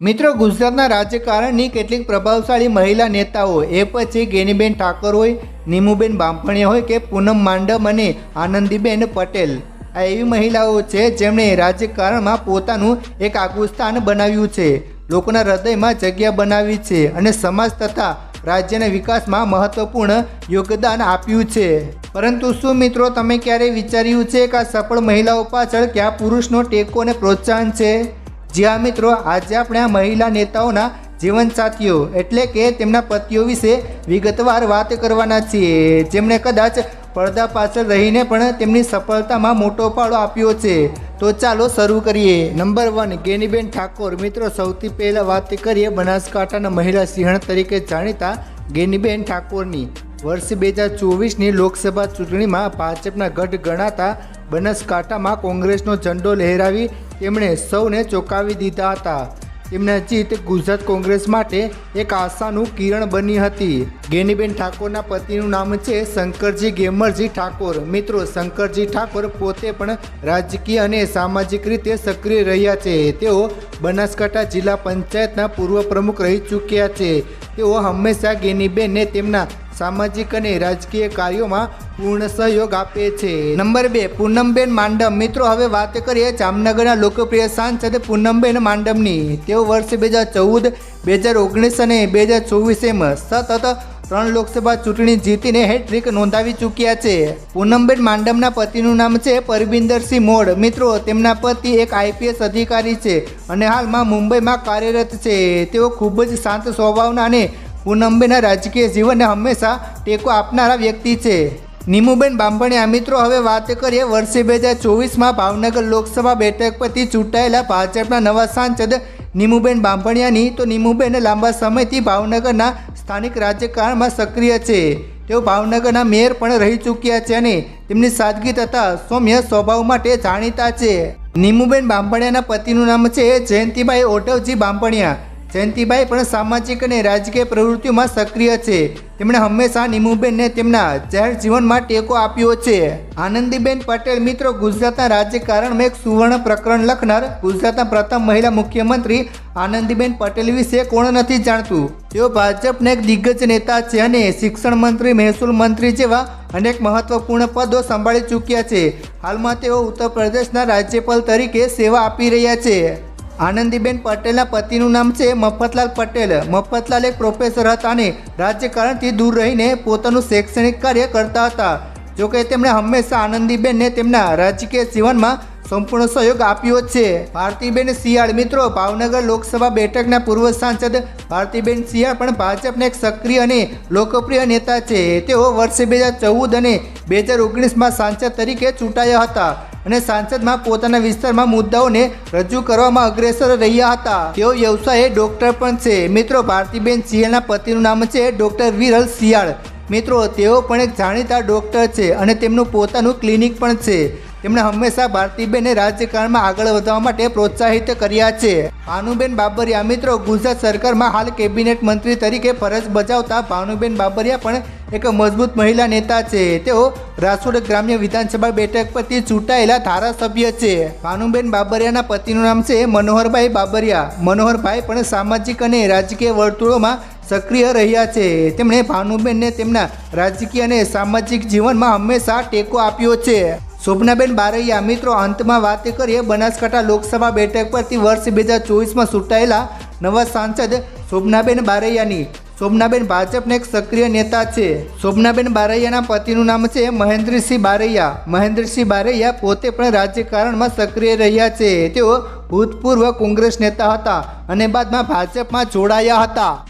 મિત્રો, ગુજરાતના રાજકારણની કેટલીક પ્રભાવશાળી મહિલા નેતાઓ, એ પછી ગેનીબેન ઠાકોર હોય, નીમુબેન બામપણિયા હોય કે પૂનમ માંડમ અને આનંદીબેન પટેલ. આ એવી મહિલાઓ છે જેમણે રાજકારણમાં પોતાનું એક આગવું સ્થાન બનાવ્યું છે. લોકોના હૃદયમાં જગ્યા બનાવી છે અને સમાજ તથા રાજ્યના વિકાસમાં મહત્વપૂર્ણ યોગદાન આપ્યું છે. પરંતુ શું મિત્રો, તમે ક્યારેય વિચાર્યું છે કે આ સફળ મહિલાઓ પાછળ કયા પુરુષનો ટેકો અને પ્રોત્સાહન છે? જ્યાં મિત્રો, આજે આપણે આ મહિલા નેતાઓના જીવનસાથીઓ એટલે કે તેમના પતિઓ વિશે વિગતવાર વાત કરવાના છીએ. જેમણે કદાચ પડદા પાછળ રહીને પણ તેમની સફળતામાં મોટો ફાળો આપ્યો છે. તો ચાલો શરૂ કરીએ. Number one, Geniben Thakor. મિત્રો, સૌથી પહેલાં વાત કરીએ બનાસકાંઠાના મહિલા સિંહણ તરીકે જાણીતા ગેનીબેન ઠાકોરની. વર્ષ બે હજાર ચોવીસની લોકસભા ચૂંટણીમાં ભાજપના ગઢ ગણાતા બનાસકાંઠામાં કોંગ્રેસનો ઝંડો લહેરાવી તેમણે સૌને ચોંકાવી દીધા હતા. તેમના જીત ગુજરાત કોંગ્રેસ માટે એક આશાનું કિરણ બની હતી. ગેનીબેન ઠાકોરના પતિનું નામ છે શંકરજી ગેમરજી ઠાકોર. મિત્રો, શંકરજી ઠાકોર પોતે પણ રાજકીય અને સામાજિક રીતે સક્રિય રહ્યા છે. તેઓ બનાસકાંઠા જિલ્લા પંચાયતના પૂર્વ પ્રમુખ રહી ચૂક્યા છે. તેઓ હંમેશા ગેનીબેનને તેમના સામાજિક અને રાજકીય કાર્યોમાં પૂર્ણ સહયોગ આપે છે. નંબર બે, પૂનમબેન માંડમ. મિત્રો, હવે વાત કરીએ જામનગરના લોકપ્રિય સાંસદ પૂનમબેન માંડમની. તેઓ વર્ષ બે હજાર ચૌદ, બે હજાર ઓગણીસ અને બે હજાર ચોવીસ એમ સતત ત્રણ લોકસભા ચૂંટણી જીતીને હેટ્રિક નોંધાવી ચૂક્યા છે. પૂનમબેન માંડમના પતિનું નામ છે પરબિંદરસિંહ મોડ. મિત્રો, તેમના પતિ એક આઈપીએસ અધિકારી છે અને હાલમાં મુંબઈમાં કાર્યરત છે. તેઓ ખૂબ જ શાંત સ્વભાવના અને પૂનમબેનના રાજકીય જીવનને હંમેશા ટેકો આપનારા વ્યક્તિ છે. નીમુબેન બાંભણિયા, મિત્રો, હવે વાત કરીએ વર્ષે બે હજાર ચોવીસમાં ભાવનગર લોકસભા બેઠક પરથી ચૂંટાયેલા ભાજપના નવા સાંસદ નીમુબેન બાંભણિયાની. તો નીમુબેન લાંબા સમયથી ભાવનગરના સ્થાનિક રાજકારણમાં સક્રિય છે. તેઓ ભાવનગરના મેયર પણ રહી ચૂક્યા છે અને તેમની સાદગી તથા સૌમ્ય સ્વભાવ માટે જાણીતા છે. નીમુબેન બાંભણિયાના પતિનું નામ છે જયંતિભાઈ ઓટવજી બાંભણિયા. જયંતિભાઈ પણ સામાજિક અને રાજકીય પ્રવૃત્તિઓમાં સક્રિય છે. તેમણે હંમેશા નિમુબેનને તેમના જાહેર જીવનમાં ટેકો આપ્યો છે. આનંદીબેન પટેલ મિત્રો, ગુજરાતના રાજકારણમાં એક સુવર્ણ પ્રકરણ લખનાર ગુજરાતના પ્રથમ મહિલા મુખ્યમંત્રી આનંદીબેન પટેલ વિશે કોણ નથી જાણતું? તેઓ ભાજપના એક દિગ્ગજ નેતા છે અને શિક્ષણ મંત્રી, મહેસૂલ મંત્રી જેવા અનેક મહત્વપૂર્ણ પદો સંભાળી ચૂક્યા છે. હાલમાં તેઓ ઉત્તર પ્રદેશના રાજ્યપાલ તરીકે સેવા આપી રહ્યા છે. આનંદીબેન પટેલના પતિનું નામ છે મફતલાલ પટેલ. મફતલાલ એક પ્રોફેસર હતા અને રાજકારણથી દૂર રહીને પોતાનું શૈક્ષણિક કાર્ય કરતા હતા. જોકે તેમણે હંમેશા આનંદીબેનને તેમના રાજકીય જીવનમાં સંપૂર્ણ સહયોગ આપ્યો છે. ભારતીબેન શિયાળ મિત્રો, ભાવનગર લોકસભા બેઠકના પૂર્વ સાંસદ ભારતીબેન શિયાળ પણ ભાજપના એક સક્રિય અને લોકપ્રિય નેતા છે. તેઓ વર્ષે બે હજાર ચૌદ અને બે હજાર ઓગણીસમાં સાંસદ તરીકે ચૂંટાયા હતા. અને સાંસદમાં પોતાના વિસ્તારમાં મુદ્દાઓને રજૂ કરવામાં અગ્રેસર રહ્યા હતા. તેઓ વ્યવસાયે ડોક્ટર પણ છે. મિત્રો, ભારતીબેન સિંહના પતિનું નામ છે ડોક્ટર વિરલ શિયાળ. મિત્રો, તેઓ પણ એક જાણીતા ડોક્ટર છે અને તેમનું પોતાનું ક્લિનિક પણ છે. તેમણે હંમેશા ભારતીબેને રાજકારણમાં આગળ વધવા માટે પ્રોત્સાહિત કર્યા છે. ભાનુબેન બાબરિયા, મિત્રો, ગુજરાત સરકારમાં હાલ કેબિનેટ મંત્રી તરીકે ફરજ બજાવતા ભાનુબેન બાબરિયા પણ એક મજબૂત મહિલા નેતા છે. તેઓ રાજકોટ ગ્રામ્ય વિધાનસભા બેઠક પરથી ચૂંટાયેલા ધારાસભ્ય છે. ભાનુબેન બાબરિયાના પતિનું નામ છે મનોહરભાઈ બાબરિયા. મનોહરભાઈ પણ સામાજિક અને રાજકીય વર્તુળોમાં સક્રિય રહ્યા છે. તેમણે ભાનુબેનને તેમના રાજકીય અને સામાજિક જીવનમાં હંમેશા ટેકો આપ્યો છે. શોભનાબેન બારૈયા, મિત્રો, અંતમાં વાત કરીએ. બનાસકાંઠા લોકસભા બેઠક પરથી વર્ષ બે હજાર ચોવીસમાં ચૂંટાયેલા નવા સાંસદ શોભનાબેન બારૈયાની. શોભનાબેન ભાજપના એક સક્રિય નેતા છે. શોભનાબેન બારૈયાના પતિનું નામ છે મહેન્દ્રસિંહ બારૈયા. મહેન્દ્રસિંહ બારૈયા પોતે પણ રાજકારણમાં સક્રિય રહ્યા છે. તેઓ ભૂતપૂર્વ કોંગ્રેસ નેતા હતા અને બાદમાં ભાજપમાં જોડાયા હતા.